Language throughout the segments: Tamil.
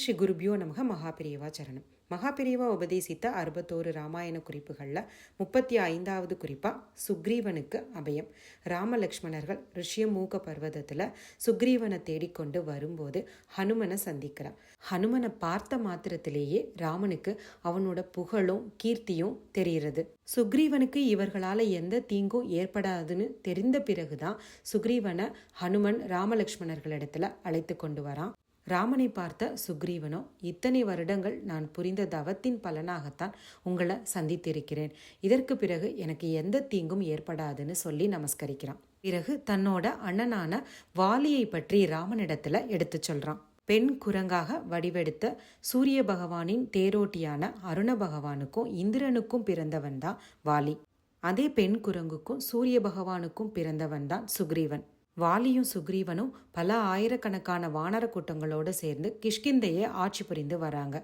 ஸ்ரீ குருபியோ நமக மகாபிரியவா சரணம். மகாபிரியவா உபதேசித்த அறுபத்தோரு ராமாயண குறிப்புகளில் முப்பத்தி ஐந்தாவது குறிப்பாக சுக்ரீவனுக்கு அபயம். ராமலக்ஷ்மணர்கள் ரிஷியமூக பர்வதத்தில் சுக்ரீவனை தேடிக்கொண்டு வரும்போது ஹனுமனை சந்திக்கிறான் ஹனுமனை பார்த்த மாத்திரத்திலேயே ராமனுக்கு அவனோட புகழும் கீர்த்தியும் தெரிகிறது. சுக்ரீவனுக்கு இவர்களால் எந்த தீங்கும் ஏற்படாதுன்னு தெரிந்த பிறகுதான் சுக்ரீவனை ஹனுமன் ராமலக்ஷ்மணர்களிடத்துல அழைத்து கொண்டு வரான். ராமனை பார்த்த சுக்ரீவனோ இத்தனை வருடங்கள் நான் புரிந்த தவத்தின் பலனாகத்தான் உங்களை சந்தித்திருக்கிறேன். இதற்கு பிறகு எனக்கு எந்த தீங்கும் ஏற்படாதுன்னு சொல்லி நமஸ்கரிக்கிறான். பிறகு தன்னோட அண்ணனான வாலியை பற்றி ராமனிடத்துல எடுத்து சொல்றான். பெண் குரங்காக வடிவெடுத்த சூரிய பகவானின் தேரோட்டியான அருண பகவானுக்கும் இந்திரனுக்கும் பிறந்தவன் தான் வாலி. அதே பெண் குரங்குக்கும் சூரிய பகவானுக்கும் பிறந்தவன் தான் சுக்ரீவன். வாலியும் சுக்ரீவனும் பல ஆயிரக்கணக்கான வானர கூட்டங்களோடு சேர்ந்து கிஷ்கிந்தையை ஆட்சி புரிந்து வராங்க.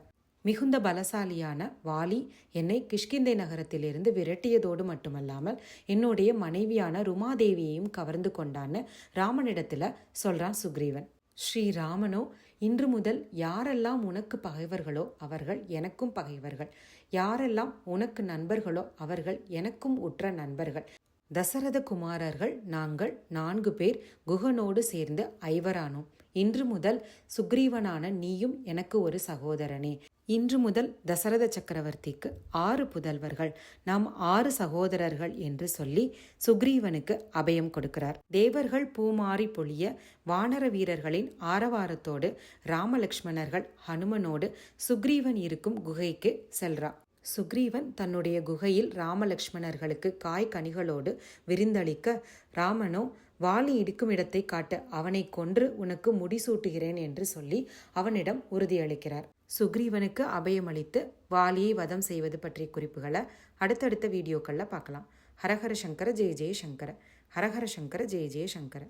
மிகுந்த பலசாலியான வாலி என்னை கிஷ்கிந்தை நகரத்திலிருந்து விரட்டியதோடு மட்டுமல்லாமல் என்னுடைய மனைவியான ருமாதேவியையும் கவர்ந்து கொண்டான்னு ராமனிடத்துல சொல்றான் சுக்ரீவன். ஸ்ரீராமனோ இன்று முதல் யாரெல்லாம் உனக்கு பகைவர்களோ அவர்கள் எனக்கும் பகைவர்கள். யாரெல்லாம் உனக்கு நண்பர்களோ அவர்கள் எனக்கும் உற்ற நண்பர்கள். தசரத குமாரர்கள் நாங்கள் நான்கு பேர் குகனோடு சேர்ந்து ஐவரானோம். இன்று முதல் சுக்ரீவனான நீயும் எனக்கு ஒரு சகோதரனே. இன்று முதல் தசரத சக்கரவர்த்திக்கு ஆறு புதல்வர்கள். நாம் ஆறு சகோதரர்கள் என்று சொல்லி சுக்ரீவனுக்கு அபயம் கொடுக்கிறார். தேவர்கள் பூமாரி பொழிய வானர வீரர்களின் ஆரவாரத்தோடு ராமலக்ஷ்மணர்கள் ஹனுமனோடு சுக்ரீவன் இருக்கும் குகைக்கு செல்றா. சுக்ரீவன் தன்னுடைய குகையில் ராமலக்ஷ்மணர்களுக்கு காய் கனிகளோடு விருந்தளிக்க ராமனோ வாலி இடிக்கும் இடத்தை காட்டு அவனை கொன்று உனக்கு முடிசூட்டுகிறேன் என்று சொல்லி அவனிடம் உறுதியளிக்கிறார். சுக்ரீவனுக்கு அபயமளித்து வாலியை வதம் செய்வது பற்றிய குறிப்புகளை அடுத்தடுத்த வீடியோக்களில் பார்க்கலாம். ஹரஹர சங்கர ஜெய ஜெய சங்கர. ஹரஹர சங்கர ஜெய ஜெய சங்கர.